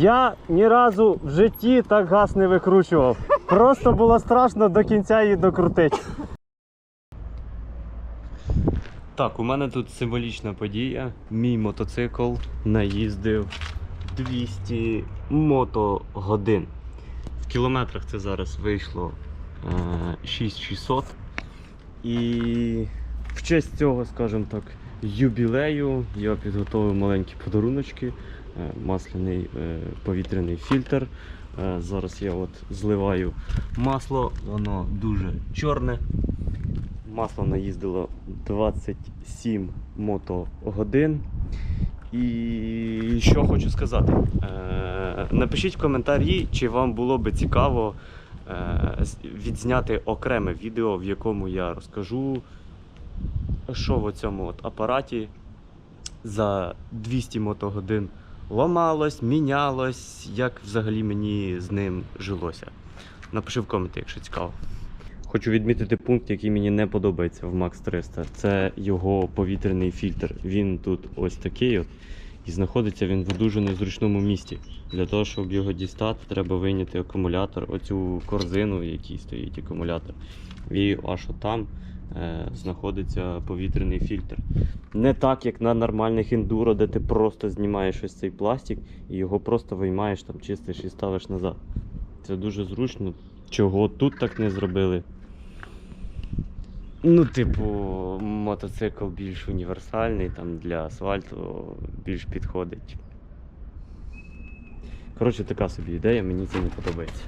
Я ні разу в житті так газ не викручував. Просто було страшно до кінця її докрутити. Так, у мене тут символічна подія. Мій мотоцикл наїздив 200 мотогодин. В кілометрах це зараз вийшло е, 6600. І в честь цього, скажімо так, юбілею я підготовив маленькі подаруночки, е, масляний е, повітряний фільтр. Е, Зараз я от зливаю масло, воно дуже чорне. Масло наїздило 27 мотогодин. І що хочу сказати. Е, Напишіть в коментарі, чи вам було би цікаво е, відзняти окреме відео, в якому я розкажу, що в цьому апараті за 200 мотогодин ламалось, мінялось, як взагалі мені з ним жилося. Напиши в коменти, якщо цікаво. Хочу відмітити пункт, який мені не подобається в Max 300. Це його повітряний фільтр. Він тут ось такий от. І знаходиться він в дуже незручному місці. Для того, щоб його дістати, треба вийняти акумулятор, оцю корзину, в якій стоїть акумулятор. І аж там знаходиться повітряний фільтр. Не так, як на нормальних ендуро, де ти просто знімаєш ось цей пластик і його просто виймаєш, там чистиш і ставиш назад. Це дуже зручно. Чого тут так не зробили? Ну, типу, мотоцикл більш універсальний, там для асфальту більш підходить. Коротше, така собі ідея, мені це не подобається.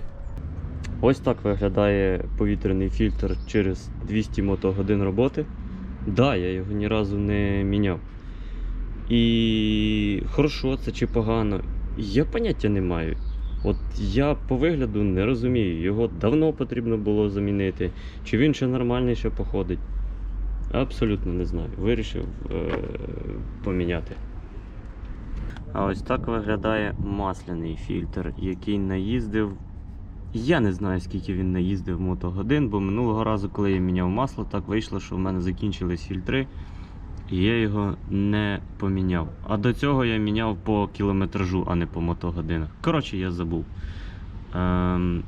Ось так виглядає повітряний фільтр через 200 мотогодин роботи. Да, я його ні разу не міняв. І хорошо це чи погано, я поняття не маю. От я по вигляду не розумію, його давно потрібно було замінити, чи він ще нормальний ще походить. Абсолютно не знаю. Вирішив е- поміняти. А ось так виглядає масляний фільтр, який наїздив. Я не знаю, скільки він наїздив мотогодин, бо минулого разу, коли я міняв масло, так вийшло, що в мене закінчились фільтри, і я його не поміняв. А до цього я міняв по кілометражу, а не по мотогодинах. Коротше, я забув. Ем...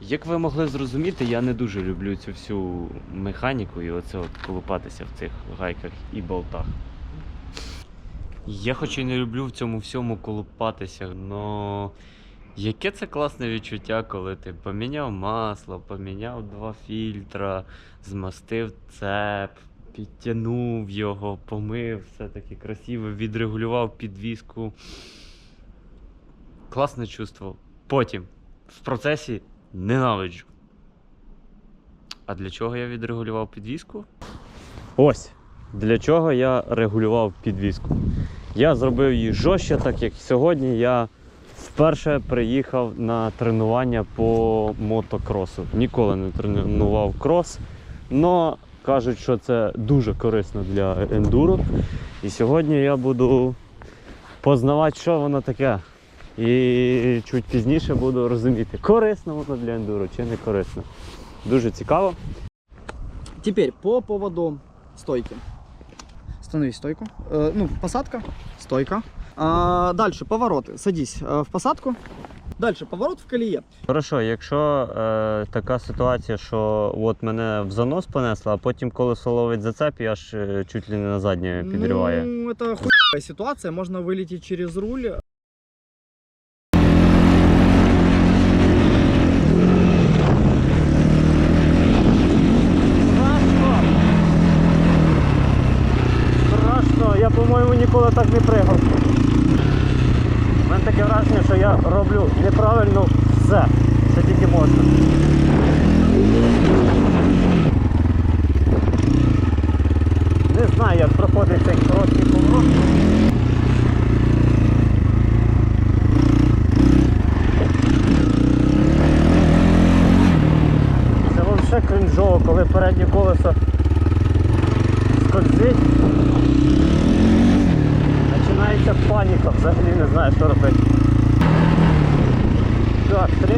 Як ви могли зрозуміти, я не дуже люблю цю всю механіку і оце от колупатися в цих гайках і болтах. Я хоч і не люблю в цьому всьому колупатися, но яке це класне відчуття, коли ти поміняв масло, поміняв два фільтра, змастив цеп, підтягнув його, помив, все-таки красиво, відрегулював підвіску. Класне чувство. Потім в процесі ненавиджу. А для чого я відрегулював підвіску? Ось. Для чого я регулював підвіску. Я зробив її жорстче, так як сьогодні я вперше приїхав на тренування по мотокросу. Ніколи не тренував крос, але кажуть, що це дуже корисно для ендуро. І сьогодні я буду познавати, що воно таке. І чуть пізніше буду розуміти, корисно воно для ендуро чи не корисно. Дуже цікаво. Теперь по поводу стойки. Становись стойку. Э, ну, посадка, стойка. А, дальше повороты. Садись э, в посадку. Дальше поворот в колее. Хорошо, якщо е, така ситуація, що от мене в занос понесло, а потім колесо ловить зацеп і аж е, чуть ли не на заднє підриває. Ну, это хуевая ситуация. Можно вылететь через руль. Страшно, я, по-моєму, ніколи так не пригав.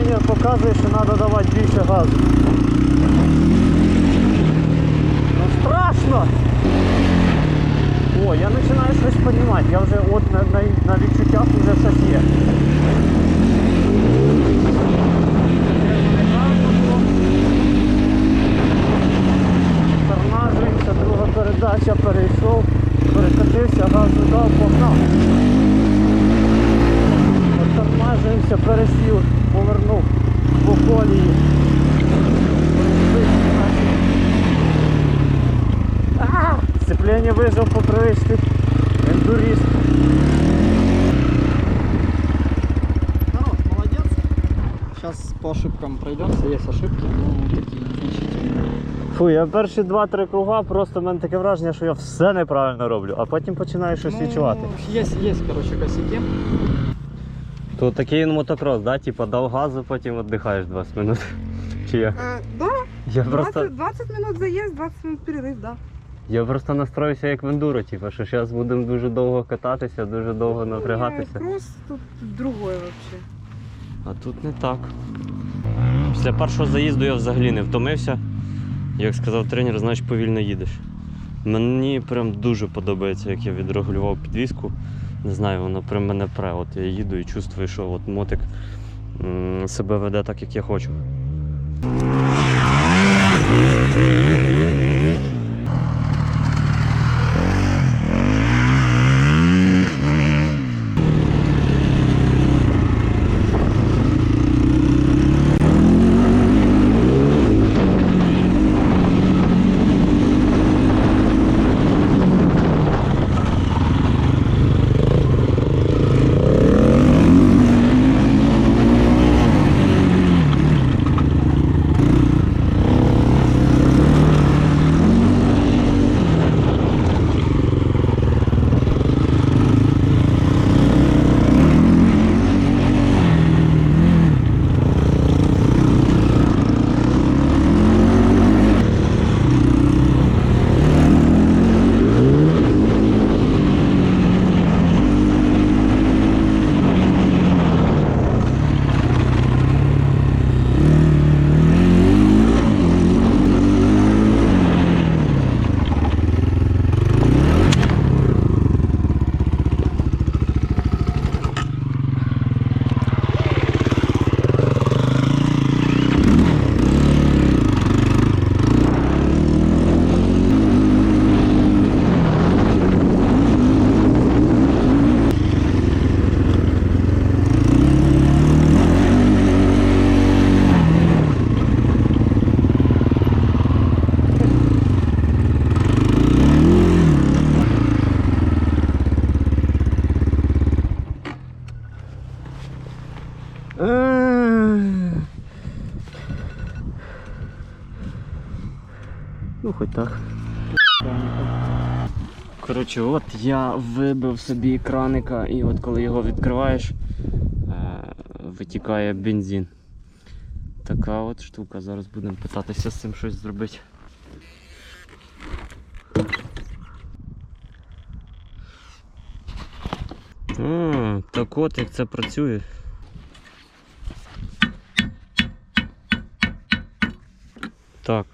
Тренер показує, що треба давати більше газу. Ну страшно! О, я починаю щось розуміти. Я вже от на, на, на відчуттях вже щось є. Тормажуємося, друга передача, перейшов, перекатився, газу дав, погнав. Тормажуємося, пересів, повернув по колії. А, Сцепление вижив по привичці. Ендуріст. Хорош, молодец. Сейчас по ошибкам пройдемся. Есть ошибки, но такие незначительные. Фу, я перші два-три круга, просто в мене таке враження, що я все неправильно роблю, а потім починаю щось Ну, відчувати. Есть, есть, короче, косяки. То такий мотокрос, да? Типа дав газу, потім віддихаєш 20 минут. Чи як? Да, Я 20, просто, 20 минут заезд, 20 минут перерыв, да. я просто настроюся як в ендуро, типу, що зараз будемо дуже довго кататися, дуже довго напрягатися. Не, Кросс тут другой вообще. А тут не так. Після першого заїзду я взагалі не втомився. Як сказав тренер, значить повільно їдеш. Мені прям дуже подобається, як я відрегулював підвіску. Не знаю, воно при мене пре. От я їду і чувствую, що от мотик себе веде так, як я хочу. Ну, хоч так. Коротше, от я вибив собі краника, і от коли його відкриваєш, е, витікає бензин. Така от штука. Зараз будемо питатися з цим щось зробити. Так от як це працює. Так.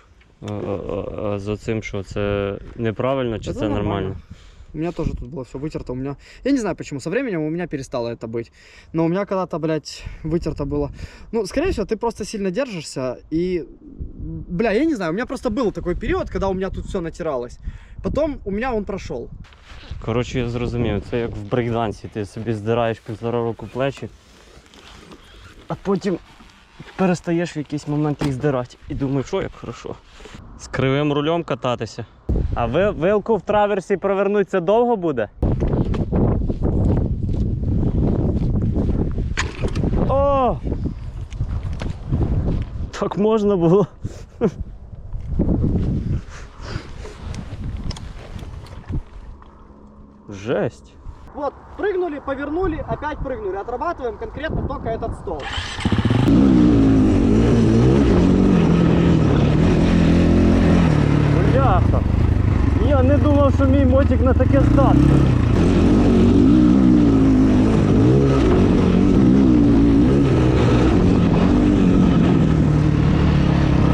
А, а, а за цим що? Це неправильно чи Это це нормально? У меня тоже тут было все вытерто. У меня, я не знаю почему, со временем у меня перестало это быть. Но у меня когда-то, блядь, вытерто было. Ну, скорее всего, ты просто сильно держишься и, бля, я не знаю, у меня просто был такой период, когда у меня тут все натиралось. Потом у меня он прошел. Коротше, я зрозумів, це як в брейкдансі, ти собі здираєш півтора року плечі, а потім перестаєш в якийсь момент їх здирати. І думаєш, що як хорошо. З кривим рулем кататися. А ви, вилку в траверсі провернуть це довго буде? О! Так можна було. Жесть. Вот, прыгнули, повернули, опять прыгнули. Отрабатываем конкретно только этот стол. Бляха. Я не думав, що мій мотик на таке здатний.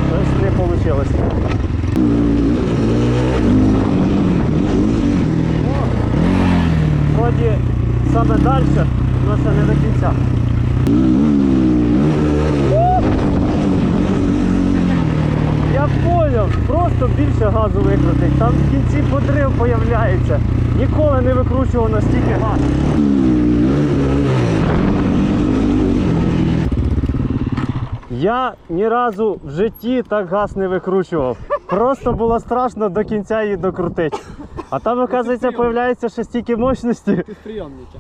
Щось не вийшло. вроді саме далі, але це не до кінця. Я поняв, просто більше газу викрутить. Там в кінці подрив появляється. Ніколи не викручував настільки газ. Я ні разу в житті так газ не викручував. Просто було страшно до кінця її докрутити. А там, оказується, появляється ще стільки мощності. Ти в прийомнике.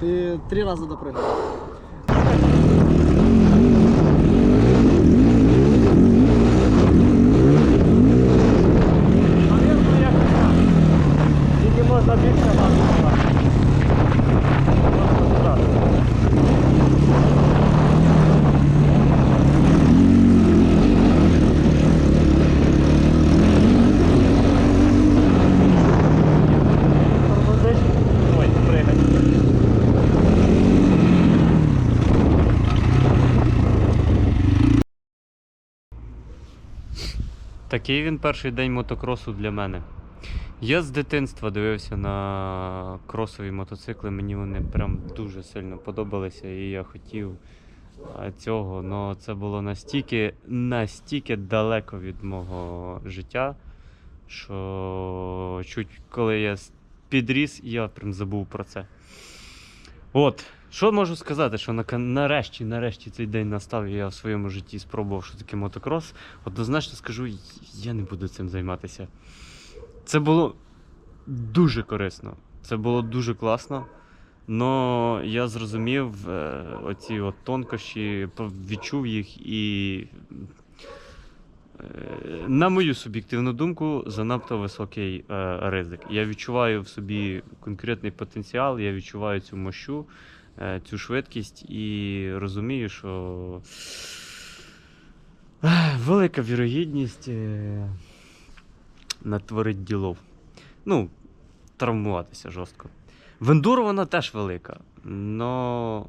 Ти три рази допрыгнув. Можна більше пригай. Такий він перший день мотокросу для мене. Я з дитинства дивився на кросові мотоцикли, мені вони прям дуже сильно подобалися, і я хотів цього. але це було настільки, настільки далеко від мого життя, що чуть коли я підріс, я прям забув про це. От, що можу сказати, що на, нарешті, нарешті цей день настав, і я в своєму житті спробував, що таке мотокрос. Однозначно скажу, я не буду цим займатися. Це було дуже корисно. Це було дуже класно. Но я зрозумів е, оці от тонкощі, відчув їх і, е, на мою суб'єктивну думку, занадто високий е, ризик. Я відчуваю в собі конкретний потенціал, я відчуваю цю мощу, е, цю швидкість і розумію, що е, велика вірогідність е, натворить ділов. Ну, травмуватися жорстко. В вона теж велика. Но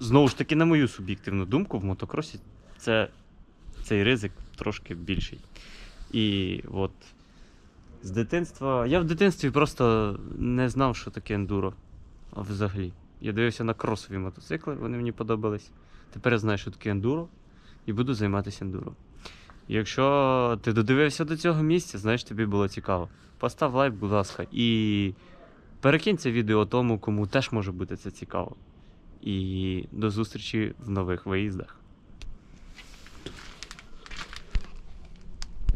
знову ж таки, на мою суб'єктивну думку, в мотокросі це, цей ризик трошки більший. І от з дитинства. Я в дитинстві просто не знав, що таке ендуро. Взагалі. Я дивився на кросові мотоцикли, вони мені подобались. Тепер я знаю, що таке ендуро, і буду займатися ендуро. Якщо ти додивився до цього місця, значить тобі було цікаво. Постав лайк, будь ласка, і перекинь це відео тому, кому теж може бути це цікаво. І до зустрічі в нових виїздах.